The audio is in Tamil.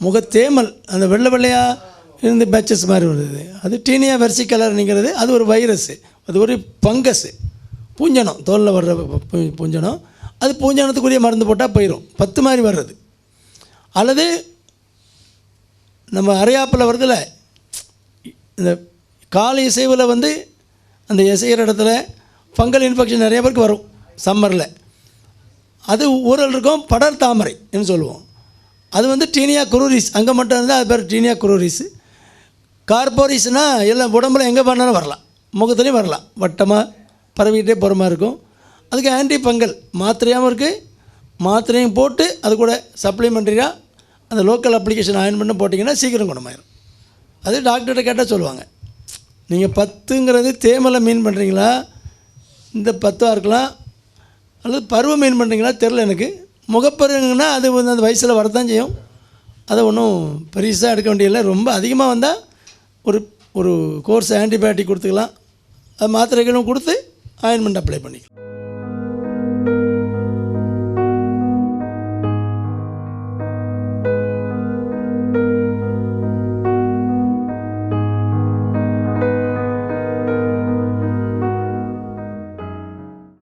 முகத்தேமல் அந்த வெள்ளை வெள்ளையாக இருந்து பேச்சஸ் மாதிரி வருது. அது டீனியா வெர்சிகலர்னுங்கிறது அது ஒரு வைரஸ்ஸு அது ஒரு பங்கஸ் பூஞ்சனம் தோலில் வர்ற பூ- பூஞ்சனம். அது பூஞ்சனத்துக்குரிய மருந்து போட்டால் போயிடும் பத்து மாதிரி வர்றது. அல்லது நம்ம அரையாப்பில் வருதில்ல இந்த காலை இசைவில் வந்து அந்த இசைகிற இடத்துல ஃபங்கல் இன்ஃபெக்ஷன் நிறைய பேருக்கு வரும் சம்மரில் அது ஊரல் இருக்கும் படர் தாமரை என்று சொல்லுவோம். அது வந்து டீனியா குரூரிஸ். அங்கே மட்டும் இருந்தால் அது பேர் டீனியா குரூரிஸ். கார்போரிஸ்னால் எல்லாம் உடம்புல எங்கே பண்ணாலும் வரலாம். முகத்துலேயும் வரலாம். வட்டமாக பரவிக்கிட்டே போகிற மாதிரி இருக்கும். அதுக்கு ஆன்டி பங்கல் மாத்திரையாகவும் இருக்குது மாத்திரையும் போட்டு அது கூட சப்ளிமெண்ட்ரியாக அந்த லோக்கல் அப்ளிகேஷன் ஆயின் பண்ண போட்டிங்கன்னா சீக்கிரம் குணமாயிரும். அது டாக்டர்கிட்ட கேட்டால் சொல்லுவாங்க. நீங்கள் பத்துங்கிறது தேமலை மீன் பண்ணுறீங்களா இந்த பத்தாக இருக்கலாம். அல்லது பருவம் மீன் பண்ணுறீங்களா தெரில எனக்கு. முகப்பருங்கன்னா அது வந்து அந்த வயசில் வரத்தான் செய்யும். அதை ஒன்றும் பெருசாக எடுக்க வேண்டியதில்லை. ரொம்ப அதிகமாக வந்தால் ஒரு ஒரு கோர்ஸ் ஆன்டிபயோட்டிக் கொடுத்துக்கலாம். அது மாத்திரைகளும் கொடுத்து ஆயின்மெண்ட் அப்ளை பண்ணிக்கலாம்.